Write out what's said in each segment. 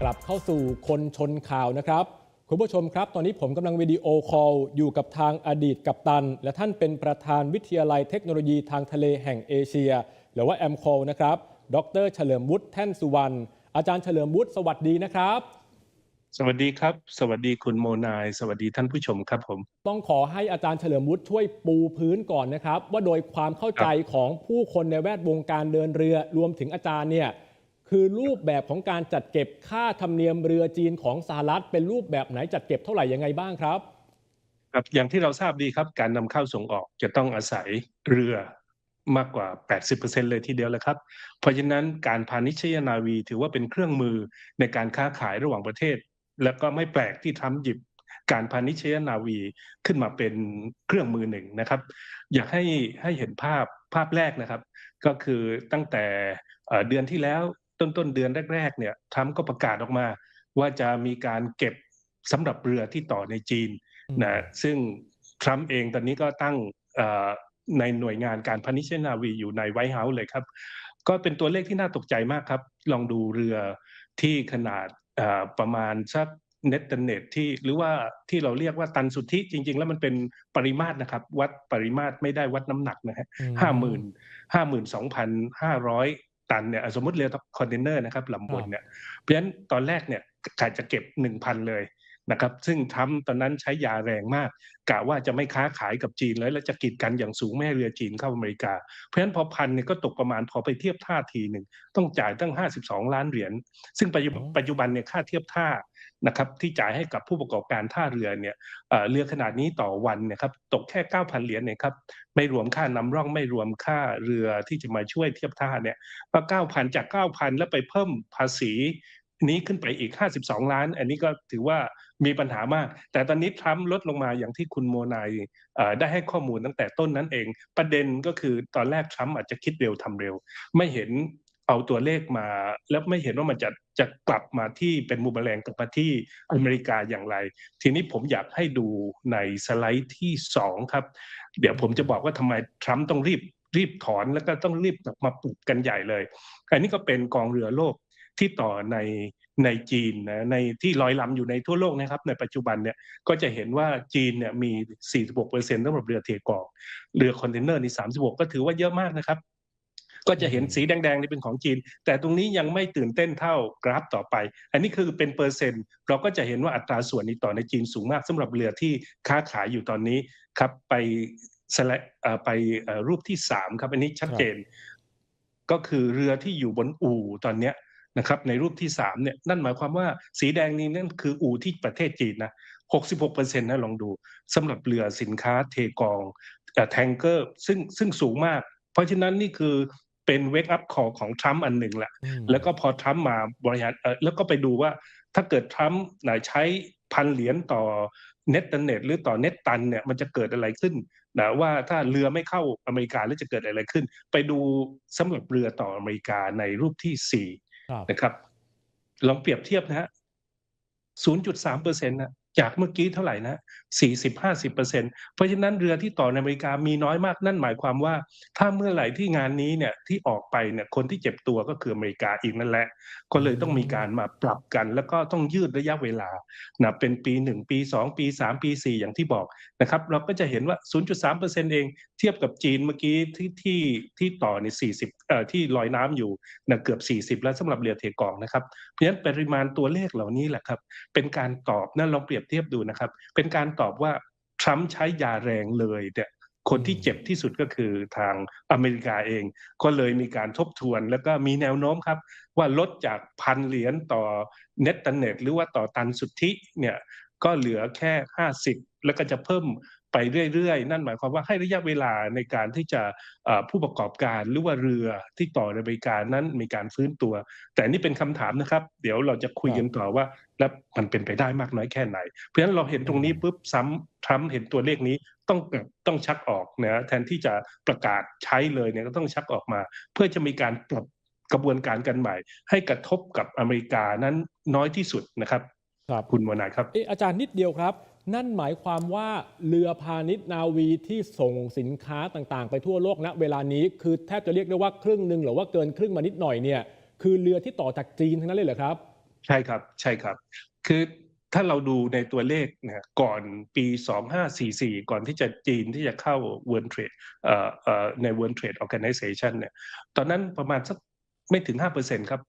กลับเข้าสู่คนชนข่าวนะครับ คุณผู้ชมครับ ตอนนี้ผมกำลังวิดีโอคอลอยู่กับทางอดีตกัปตัน และท่านเป็นประธานวิทยาลัยเทคโนโลยีทางทะเลแห่งเอเชีย หรือว่าแอมโคนะครับ ดรเฉลิมวุฒิแท่นสุวรรณอาจารย์เฉลิมวุฒิสวัสดีนะครับสวัสดีครับ สวัสดีคุณโมนาย สวัสดีท่านผู้ชมครับผม ต้องขอให้อาจารย์เฉลิมวุฒิช่วยปูพื้นก่อนนะครับ ว่าโดยความเข้าใจของผู้คนในแวดวงการเดินเรือ รวมถึงอาจารย์เนี่ย คือรูปแบบของการจัดเก็บค่าธรรมเนียมเรือจีนของสหรัฐ เป็นรูปแบบไหนจัดเก็บเท่าไหร่ยังไงบ้างครับ ครับอย่างที่เราทราบดีครับ การนำเข้าส่งออกจะต้องอาศัยเรือมากกว่า 80%เลยทีเดียวเลยครับ เพราะฉะนั้นการพาณิชยนาวีถือว่าเป็นเครื่องมือในการค้าขายระหว่างประเทศ และก็ไม่แปลกที่ทรัมป์หยิบการพาณิชยนาวีขึ้นมาเป็นเครื่องมือหนึ่งนะครับ อยากให้ให้เห็นภาพภาพแรกนะครับ ก็คือตั้งแต่เดือนที่แล้ว ต้นต้นเดือนแรกๆเนี่ยทรัมป์ก็ประกาศออกมา ว่าจะมีการเก็บสำหรับเรือที่ต่อในจีนนะซึ่งทรัมป์เองตอนนี้ก็ตั้งเอ่อในหน่วยงานการพาณิชยนาวีอยู่ในไวท์เฮาส์เลยครับ ก็เป็นตัวเลขที่น่าตกใจมากครับ ลองดูเรือที่ขนาดเอ่อประมาณสักเน็ตเน็ตที่หรือว่าที่เราเรียกว่าตันสุทธิจริง ๆ แล้วมันเป็นปริมาตรนะครับ วัดปริมาตรไม่ได้วัดน้ำหนักนะฮะห้าหมื่นห้าหมื่นสองพันห้าร้อย ตันเนี่ยอะสมมติเรือคอนเทนเนอร์นะครับลำบนเนี่ยเพราะฉะนั้นตอนแรกเนี่ยกะจะเก็บหนึ่งพันเลย นะครับซึ่งทรัมป์ตอนนั้นใช้ยาแรงมากกะว่าจะไม่ค้าขายกับจีนเลยแล้วจะกีดกันอย่างสูงไม่ให้เรือจีนเข้าอเมริกา เพราะฉะนั้นพอพันเนี่ยก็ตกประมาณพอไปเทียบท่าทีหนึ่งต้องจ่ายตั้ง 52 ล้านเหรียญซึ่งปัจจุบันอ๋อปัจจุบันเนี่ยค่าเทียบท่านะครับที่จ่ายให้กับผู้ประกอบการท่าเรือเนี่ยเอ่อเรือขนาดนี้ต่อวันเนี่ยครับตกแค่ 9,000 เหรียญเนี่ยครับไม่รวมค่านำร่องไม่รวมค่าเรือที่จะมาช่วยเทียบท่าเนี่ยก็เก้าพันจากเก้าพันแล้วไปเพิ่มภาษี นี้ขึ้นไปอีก 52 ล้าน อันนี้ก็ถือว่ามีปัญหามาก แต่ตอนนี้ทรัมป์ลดลงมาอย่างที่คุณโมนายได้ให้ข้อมูลตั้งแต่ต้นนั้นเอง ประเด็นก็คือตอนแรกทรัมป์อาจจะคิดเร็วทำเร็ว ไม่เห็นเอาตัวเลขมา แล้วไม่เห็นว่ามันจะจะกลับมาที่เป็นมูมแมลงกลับมาที่อเมริกาอย่างไร ทีนี้ผมอยากให้ดูในสไลด์ที่สองครับ เดี๋ยวผมจะบอกว่าทำไมทรัมป์ต้องรีบรีบถอนแล้วก็ต้องรีบมาปลุกกันใหญ่เลยอันนี้ก็เป็นกองเรือโลก ที่ต่อในในจีนนะในที่ลอยลำอยู่ในทั่วโลกนะครับ ในปัจจุบันเนี่ยก็จะเห็นว่าจีนเนี่ยมี 46%สำหรับเรือเทกองเรือคอนเทนเนอร์นี่36 ก็ถือว่าเยอะมากนะครับก็จะเห็นสีแดงๆนี่เป็นของจีน แต่ตรงนี้ยังไม่ตื่นเต้นเท่ากราฟต่อไป อันนี้คือเป็นเปอร์เซ็นต์ เราก็จะเห็นว่าอัตราส่วนนี้ต่อในจีนสูงมากสำหรับเรือที่ค้าขายอยู่ตอนนี้ครับไปสไลด์เอ่อไปรูปที่สามครับอันนี้ชัดเจน ก็คือเรือที่อยู่บนอู่ตอนเนี้ย นะครับในรูปที่สามเนี่ยนั่นหมายความว่าสีแดงนี้นั่นคืออู่ที่ประเทศจีนนะ66เปอร์เซ็นต์นะลองดูสำหรับเรือสินค้าเทกองแทงเกอร์ซึ่งซึ่งสูงมาก เพราะฉะนั้นนี่คือเป็นเวกอัพคอของทรัมป์อันหนึ่งแหละอืมแล้วก็พอทรัมป์มาบริหารเออแล้วก็ไปดูว่าถ้าเกิดทรัมป์น่ะใช้พันเหรียญต่อเน็ตเน็ตหรือต่อเน็ตตันเนี่ยมันจะเกิดอะไรขึ้นนะว่าถ้าเรือไม่เข้าอเมริกาแล้วจะเกิดอะไรขึ้น ไปดูสำหรับเรือต่ออเมริกาในรูปที่สี่ครับ นะครับ ลองเปรียบเทียบนะฮะ0.3เปอร์เซ็นต์นะ จากเมื่อกี้เท่าไหร่นะ40 50เปอร์เซ็นต์เพราะฉะนั้นเรือที่ต่อในอเมริกามีน้อยมากนั่นหมายความว่า ถ้าเมื่อไหร่ที่งานนี้เนี่ยที่ออกไปเนี่ยคนที่เจ็บตัวก็คืออเมริกาอีกนั่นแหละ ก็เลยต้องมีการมาปรับกัน แล้วก็ต้องยืดระยะเวลานะเป็นปี 1 ปี 2 ปี 3 ปี 4 อย่างที่บอกนะครับเราก็จะเห็นว่า 0.3เปอร์เซ็นต์เองเทียบกับจีนเมื่อกี้ที่ที่ที่ต่อใน 40เอ่อที่ลอยน้ำอยู่นะเกือบ 40 แล้วสำหรับเรือเทกองนะครับเพราะฉะนั้นปริมาณตัวเลขเหล่านี้แหละครับเป็นการตอบนั่นลองเปรียบเทียบดูนะครับ เป็นการตอบว่าทรัมป์ใช้ยาแรงเลยเนี่ยคนที่เจ็บที่สุดก็คือทางอเมริกาเอง ก็เลยมีการทบทวน แล้วก็มีแนวโน้มครับ ว่าลดจากพันเหรียญต่อเน็ตตันเน็ตหรือว่าต่อตันสุทธิเนี่ยก็เหลือแค่ 50 แล้วก็จะเพิ่ม ไปเรื่อยๆ นั่นหมายความว่าให้ระยะเวลาในการที่จะเอ่อผู้ประกอบการหรือว่าเรือที่ต่อในบริการนั้นมีการฟื้นตัว แต่นี่เป็นคำถามนะครับ เดี๋ยวเราจะคุยกันต่อว่า แล้วมันเป็นไปได้มากน้อยแค่ไหน เพราะฉะนั้นเราเห็นตรงนี้ปุ๊บซ้ำทรัมป์เห็นตัวเลขนี้ต้องต้องชักออกนะแทนที่จะประกาศใช้เลยเนี่ยก็ต้องชักออกมา เพื่อจะมีการปรับกระบวนการกันใหม่ ให้กระทบกับอเมริกานั้นน้อยที่สุดนะครับ ครับคุณวนาครับเอะอาจารย์นิดเดียวครับ นั่นหมายความว่าเรือพาณิชย์นาวีที่ส่งสินค้าต่างๆ ไปทั่วโลกณเวลานี้คือแทบจะเรียกได้ว่าครึ่งหนึ่งหรือว่าเกินครึ่งมานิดหน่อยเนี่ยคือเรือที่ต่อจากจีนทั้งนั้นเลยเหรอครับ ใช่ครับใช่ครับ คือถ้าเราดูในตัวเลขนะก่อนปี 2544 ก่อนที่จะจีนที่จะเข้า World Trade เอ่อเอ่อใน World Trade Organization เนี่ยตอนนั้นประมาณสักไม่ถึง 5%ครับ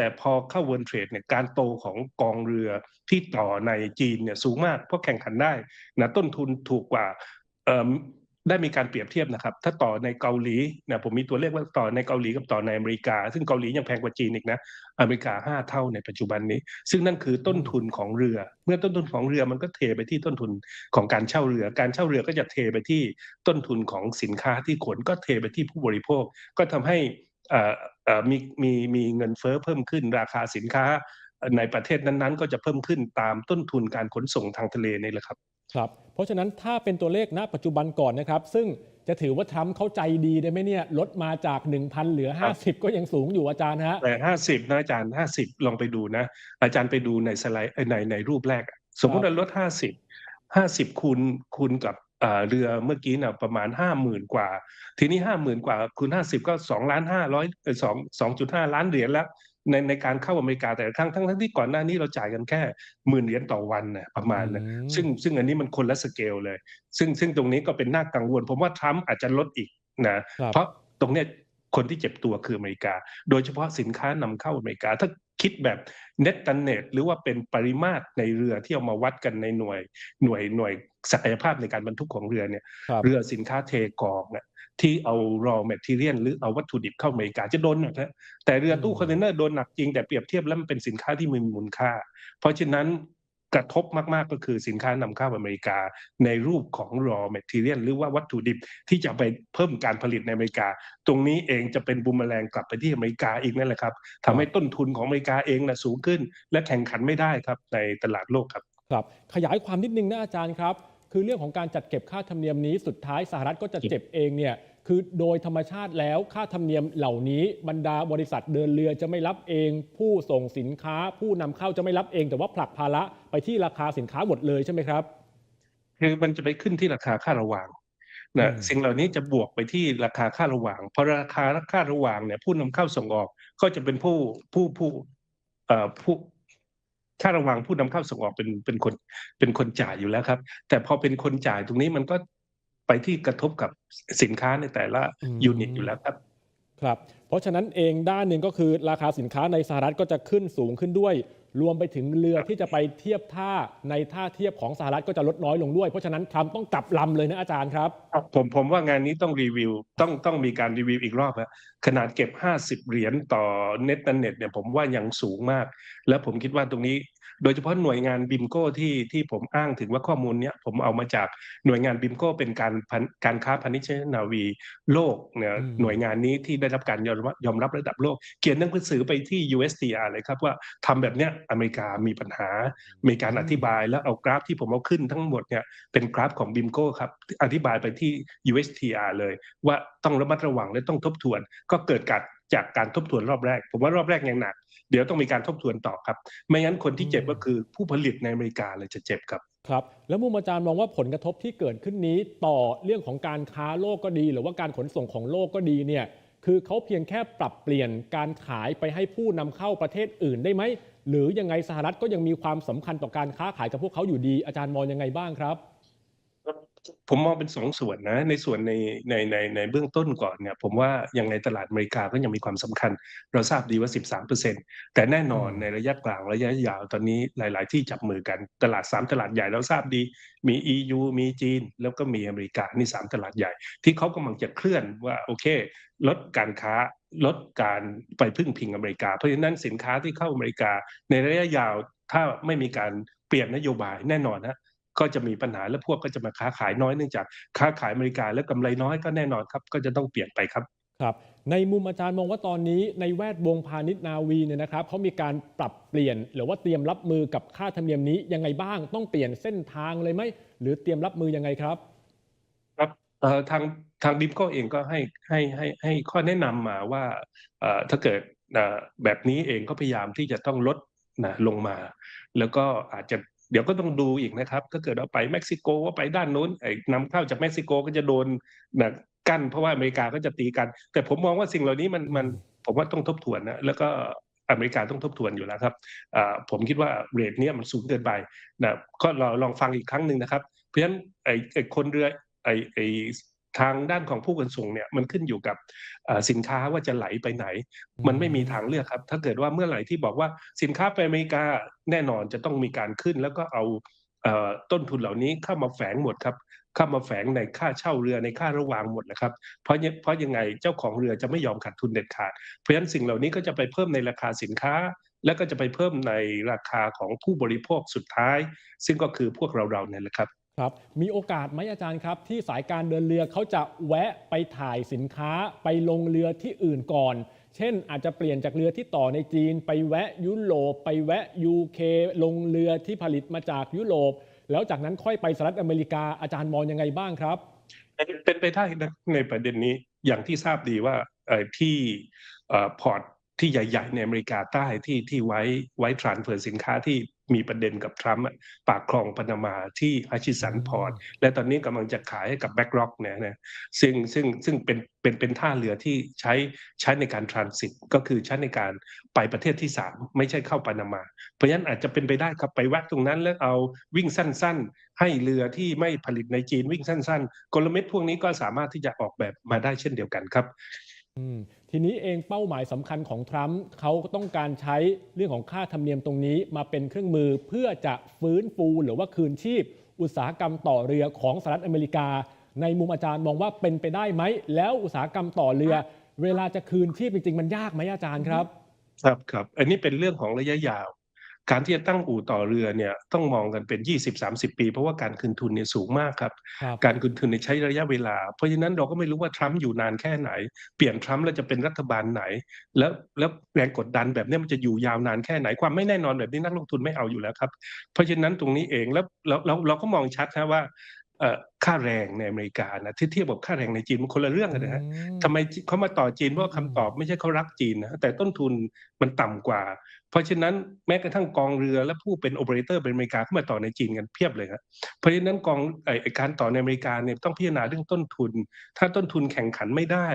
แต่พอเข้า World Trade เนี่ยการโตของกองเรือที่ต่อในจีนเนี่ยสูงมากเพราะแข่งขันได้นะต้นทุนถูกกว่าได้มีการเปรียบเทียบนะครับ ถ้าต่อในเกาหลีนะผมมีตัวเลขว่าต่อในเกาหลีกับต่อในอเมริกา ซึ่งเกาหลียังแพงกว่าจีนอีกนะ อเมริกาห้าเท่าในปัจจุบันนี้ ซึ่งนั่นคือต้นทุนของเรือ เมื่อต้นทุนของเรือมันก็เทไปที่ต้นทุนของการเช่าเรือ การเช่าเรือก็จะเทไปที่ต้นทุนของสินค้าที่ขนก็เทไปที่ผู้บริโภค ก็ทำให้ มีมีมีเงินเฟ้อเพิ่มขึ้น ราคาสินค้าในประเทศนั้นๆ ก็จะเพิ่มขึ้นตามต้นทุนการขนส่งทางทะเลนี่แหละครับครับเพราะฉะนั้นถ้าเป็นตัวเลขณปัจจุบันก่อนนะครับ ซึ่งจะถือว่าทรัมป์เข้าใจดีได้ไหมเนี่ยลดมาจาก 1,000 เหลือครับ50 ก็ยังสูงอยู่อาจารย์ฮะแต่ห้าสิบนะอาจารย์ห้าสิบลองไปดูนะ อาจารย์ไปดูในสไลด์เอ่อในในรูปแรกอะสมมติว่าลดห้าสิบห้าสิบคูณคูณกับ เอ่อเรือเมื่อกี้น่ะประมาณห้าหมื่นกว่า ทีนี้ห้าหมื่นกว่าคูณห้าสิบก็สองล้านห้าร้อยสองสองจุดห้าล้านเหรียญแล้วในในการเข้าอเมริกาแต่ละครั้งทั้งทั้งที่ก่อนหน้านี้เราจ่ายกันแค่หมื่นเหรียญต่อวันน่ะประมาณนะอืมซึ่งซึ่งอันนี้มันคนละสเกลเลย ซึ่งซึ่งตรงนี้ก็เป็นน่ากังวล ผมว่าทรัมป์อาจจะลดอีกนะครับเพราะตรงเนี้ยคนที่เจ็บตัวคืออเมริกา โดยเฉพาะสินค้านำเข้าอเมริกา ถ้า คิดแบบเน็ตตันเนตหรือว่าเป็นปริมาตรในเรือที่เอามาวัดกันในหน่วยหน่วยหน่วยศักยภาพในการบรรทุกของเรือเนี่ยครับเรือสินค้าเทกองเนี่ยที่เอา raw material หรือเอาวัตถุดิบเข้าอเมริกาจะโดนหนักนะแต่เรือตู้อืมคอนเทนเนอร์โดนหนักจริงแต่เปรียบเทียบแล้วมันเป็นสินค้าที่มีมูลค่า เพราะฉะนั้น กระทบมากๆก็คือสินค้านำเข้าอเมริกาในรูปของ raw material หรือว่าวัตถุดิบที่จะไปเพิ่มการผลิตในอเมริกา ตรงนี้เองจะเป็นบูมเมอแรงกลับไปที่อเมริกาอีกนั่นแหละครับทำให้ต้นทุนของอเมริกาเองนะสูงขึ้น และแข่งขันไม่ได้ครับในตลาดโลกครับครับ ขยายความนิดนึงนะอาจารย์ครับ คือเรื่องของการจัดเก็บค่าธรรมเนียมนี้สุดท้ายสหรัฐก็จะเจ็บเองเนี่ย คือโดยธรรมชาติแล้วค่าธรรมเนียมเหล่านี้บรรดาบริษัทเดินเรือจะไม่รับเอง ผู้ส่งสินค้า ผู้นำเข้าจะไม่รับเอง แต่ว่าผลักภาระไปที่ราคาสินค้าหมดเลยใช่ไหมครับ คือมันจะไปขึ้นที่ราคาค่าระหว่างนะอืมสิ่งเหล่านี้จะบวกไปที่ราคาค่าระหว่างพอราคาค่าระหว่างเนี่ยผู้นำเข้าส่งออกก็จะเป็นผู้ผู้ผู้เอ่อผู้ค่าระหว่างผู้นำเข้าส่งออกเป็นเป็นคนเป็นคนจ่ายอยู่แล้วครับ แต่พอเป็นคนจ่ายตรงนี้มันก็ ไปที่กระทบกับสินค้าในแต่ละอืมยูนิตอยู่แล้วครับครับ เพราะฉะนั้นเองด้านหนึ่งก็คือราคาสินค้าในสหรัฐก็จะขึ้นสูงขึ้นด้วย รวมไปถึงเรือที่จะไปเทียบท่าในท่าเทียบของสหรัฐก็จะลดน้อยลงด้วย เพราะฉะนั้นทรัมป์ต้องกลับลำเลยนะอาจารย์ครับผมผมว่างานนี้ต้องรีวิวต้องต้องมีการรีวิวอีกรอบฮะขนาดเก็บ 50 เหรียญต่อเน็ตเน็ตเนี่ยผมว่ายังสูงมาก แล้วผมคิดว่าตรงนี้ โดยเฉพาะหน่วยงานบิมโก้ที่ที่ผมอ้างถึงว่าข้อมูลเนี้ยผมเอามาจากหน่วยงานบิมโก้เป็นการพันการค้าพาณิชย์นาวีโลกเนี่ยอืมหน่วยงานนี้ที่ได้รับการยอมรับยอมรับระดับโลก เขียนหนังสือไปที่ USTR เลยครับว่าทำแบบเนี้ยอเมริกามีปัญหา มีการอธิบายแล้วเอากราฟที่ผมเอาขึ้นทั้งหมดเนี่ยเป็นกราฟของบิมโก้ครับอธิบายไปที่ USTR เลย ว่าต้องระมัดระวังและต้องทบทวน ก็เกิดการ จากการทบทวนรอบแรก ผมว่ารอบแรกยังหนัก เดี๋ยวต้องมีการทบทวนต่อครับ ไม่งั้นคนที่เจ็บก็คือผู้ผลิตในอเมริกาเลยจะเจ็บครับครับ แล้วมุมอาจารย์มองว่าผลกระทบที่เกิดขึ้นนี้ต่อเรื่องของการค้าโลกก็ดี หรือว่าการขนส่งของโลกก็ดีเนี่ยคือเขาเพียงแค่ปรับเปลี่ยนการขายไปให้ผู้นำเข้าประเทศอื่นได้ไหมหรือยังไงสหรัฐก็ยังมีความสำคัญต่อการค้าขายกับพวกเขาอยู่ดี อาจารย์มองยังไงบ้างครับ ผมมองเป็นสองส่วนนะ ในส่วนในในในในเบื้องต้นก่อนเนี่ยผมว่ายังไงตลาดอเมริกาก็ยังมีความสำคัญ เราทราบดีว่า 13%แต่แน่นอนอืมในระยะกลางระยะยาวตอนนี้หลาย ๆ ที่จับมือกันตลาด 3 ตลาดใหญ่เราทราบดี มี EU มีจีน แล้วก็มีอเมริกานี่ 3 ตลาดใหญ่ ที่เขากำลังจะเคลื่อนว่าโอเค ลดการค้าลดการไปพึ่งพิงอเมริกา เพราะฉะนั้นสินค้าที่เข้าอเมริกาในระยะยาวถ้าไม่มีการเปลี่ยนนโยบายแน่นอนฮะ ก็จะมีปัญหาและพวกก็จะมาค้าขายน้อยเนื่องจากค้าขายอเมริกาแล้วกำไรน้อยก็แน่นอนครับ ก็จะต้องเปลี่ยนไปครับครับในมุมอาจารย์มองว่าตอนนี้ในแวดวงพาณิชย์นาวีเนี่ยนะครับเขามีการปรับเปลี่ยน หรือว่าเตรียมรับมือกับค่าธรรมเนียมนี้ยังไงบ้างต้องเปลี่ยนเส้นทางเลยไหมหรือเตรียมรับมือยังไงครับ ครับเอ่อทางทางบิมโก้เองก็ให้ให้ให้ให้ข้อแนะนำมาว่าเอ่อถ้าเกิดเอ่อแบบนี้เองก็พยายามที่จะต้องลดนะลงมา แล้วก็อาจจะ เดี๋ยวก็ต้องดูอีกนะครับ ถ้าเกิดเราไปเม็กซิโกว่าไปด้านนู้นไอ้นำเข้าจากเม็กซิโกก็จะโดนนะกั้นเพราะว่าอเมริกาก็จะตีกัน แต่ผมมองว่าสิ่งเหล่านี้มันมันผมว่าต้องทบทวนนะแล้วก็อเมริกาต้องทบทวนอยู่แล้วครับอ่าผมคิดว่าเรทเนี้ยมันสูงเกินไปนะก็ลองลองฟังอีกครั้งหนึ่งนะครับ เพราะฉะนั้นไอ้ไอ้คนเรือไอ้ไอ้ ทางด้านของผู้ขนส่งเนี่ยมันขึ้นอยู่กับอ่าสินค้าว่าจะไหลไปไหน มันไม่มีทางเลือกครับ ถ้าเกิดว่าเมื่อไหร่ที่บอกว่าสินค้าไปอเมริกาแน่นอนจะต้องมีการขึ้น แล้วก็เอาเอ่อต้นทุนเหล่านี้เข้ามาแฝงหมดครับ เข้ามาแฝงในค่าเช่าเรือในค่าระวางหมดนะครับ เพราะยังเพราะยังไงเจ้าของเรือจะไม่ยอมขาดทุนเด็ดขาด เพราะฉะนั้นสิ่งเหล่านี้ก็จะไปเพิ่มในราคาสินค้า แล้วก็จะไปเพิ่มในราคาของผู้บริโภคสุดท้าย ซึ่งก็คือพวกเราเราเนี่ยแหละครับ ครับมีโอกาสไหมอาจารย์ครับ ที่สายการเดินเรือเขาจะแวะไปถ่ายสินค้าไปลงเรือที่อื่นก่อน เช่นอาจจะเปลี่ยนจากเรือที่ต่อในจีน ไปแวะยุโรปไปแวะ UK ลงเรือที่ผลิตมาจากยุโรป แล้วจากนั้นค่อยไปสหรัฐอเมริกาอาจารย์มองยังไงบ้างครับ เป็นไปได้นะในประเด็นนี้อย่างที่ทราบดีว่าที่อพอร์ตที่ใหญ่ ๆ ในอเมริกาใต้ที่ที่ไว้ไว้ทรานเฟอร์สินค้าที่ มีประเด็นกับทรัมป์อะปากคลองปานามาที่ฮัชิสันพอร์ตและตอนนี้กำลังจะขายให้กับแบ็กร็อกเนี่ยนะซึ่งซึ่งซึ่งเป็นเป็นเป็นท่าเรือที่ใช้ใช้ในการทรานสิตก็คือใช้ในการไปประเทศที่สามไม่ใช่เข้าปานามา เพราะฉะนั้นอาจจะเป็นไปได้ครับไปแวะตรงนั้นแล้วเอาวิ่งสั้น ๆ ให้เรือที่ไม่ผลิตในจีนวิ่งสั้น ๆ กลเม็ดพวกนี้ก็สามารถที่จะออกแบบมาได้เช่นเดียวกันครับ ทีนี้เองเป้าหมายสำคัญของทรัมป์เขาต้องการใช้เรื่องของค่าธรรมเนียมตรงนี้มาเป็นเครื่องมือเพื่อจะฟื้นฟูหรือว่าคืนชีพ อุตสาหกรรมต่อเรือของสหรัฐอเมริกา ในมุมอาจารย์มองว่าเป็นไปได้ไหม แล้วอุตสาหกรรมต่อเรือ เวลาจะคืนชีพจริงๆมันยากไหมอาจารย์ครับ ครับครับ อันนี้เป็นเรื่องของระยะยาว การที่จะตั้งอู่ต่อเรือเนี่ยต้องมองกันเป็น 20-30 ปี เพราะว่าการคืนทุนเนี่ยสูงมากครับครับ การคืนทุนเนี่ยใช้ระยะเวลา เพราะฉะนั้นเราก็ไม่รู้ว่าทรัมป์อยู่นานแค่ไหน เปลี่ยนทรัมป์แล้วจะเป็นรัฐบาลไหน แล้วแล้วแรงกดดันแบบเนี้ยมันจะอยู่ยาวนานแค่ไหนความไม่แน่นอนแบบนี้นักลงทุนไม่เอาอยู่แล้วครับ เพราะฉะนั้นตรงนี้เองแล้วเราเราเราก็มองชัดนะว่าเอ่อ ค่าแรงในอเมริกานะที่เทียบกับค่าแรงในจีนมันคนละเรื่องกันนะฮะทำไมเขามาต่อจีนเพราะว่าคำตอบไม่ใช่เขารักจีนนะแต่ต้นทุนมันต่ำกว่า เพราะฉะนั้นแม้กระทั่งกองเรือและผู้เป็นโอเปอเรเตอร์เป็นอเมริกาเข้ามาต่อในจีนกันเพียบเลยครับเพราะฉะนั้นกองไอ้ไอ้การต่อในอเมริกาเนี่ยต้องพิจารณาเรื่องต้นทุน ถ้าต้นทุนแข่งขันไม่ได้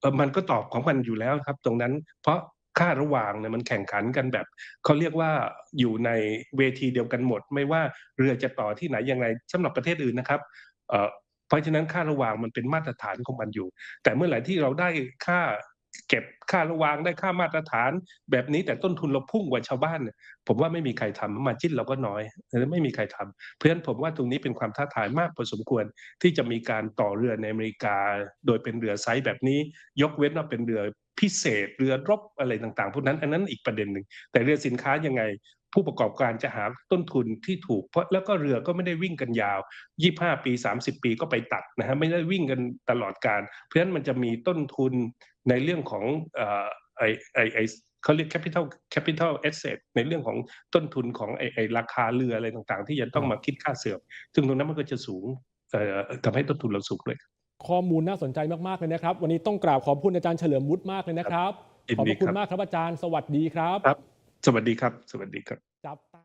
เอ่อมันก็ตอบของมันอยู่แล้วครับ ตรงนั้น เพราะ ค่าระหว่างเนี่ยมันแข่งขันกันแบบเขาเรียกว่าอยู่ในเวทีเดียวกันหมด ไม่ว่าเรือจะต่อที่ไหนยังไงสำหรับประเทศอื่นนะครับเออเพราะฉะนั้นค่าระหว่างมันเป็นมาตรฐานของมันอยู่ แต่เมื่อไหร่ที่เราได้ค่าเก็บค่าระวางได้ค่ามาตรฐาน แบบนี้แต่ต้นทุนเราพุ่งกว่าชาวบ้านเนี่ยผมว่าไม่มีใครทำมาจิ้นเราก็น้อยไม่มีใครทำเพราะฉะนั้นผมว่าตรงนี้เป็นความท้าทายมากพอสมควรที่จะมีการต่อเรือในอเมริกา โดยเป็นเรือไซส์แบบนี้ ยกเว้นว่าเป็นเรือ พิเศษเรือรบอะไรต่างๆพวกนั้น อันนั้นอีกประเด็นหนึ่งแต่เรือสินค้ายังไงผู้ประกอบการจะหาต้นทุนที่ถูกเพราะแล้วก็เรือก็ไม่ได้วิ่งกันยาว 25 ปี 30 ปีก็ไปตัดนะฮะไม่ได้วิ่งกันตลอดการ เพราะฉะนั้นมันจะมีต้นทุนในเรื่องของเอ่อไอไอไอเขาเรียก capital capital asset ในเรื่องของต้นทุนของไอไอราคาเรืออะไรต่างๆ ที่จะต้องมาคิดค่าเสื่อมซึ่งตรงนั้นมันก็จะสูงทำให้ต้นทุนเราสูงเลย ข้อมูลน่าสนใจมากๆเลยนะครับ วันนี้ต้องกราบขอบคุณอาจารย์เฉลิมวุฒิมากเลยนะครับยินขอบดีพระคุณครับมากครับอาจารย์ สวัสดีครับ ครับ สวัสดีครับ สวัสดีครับจับ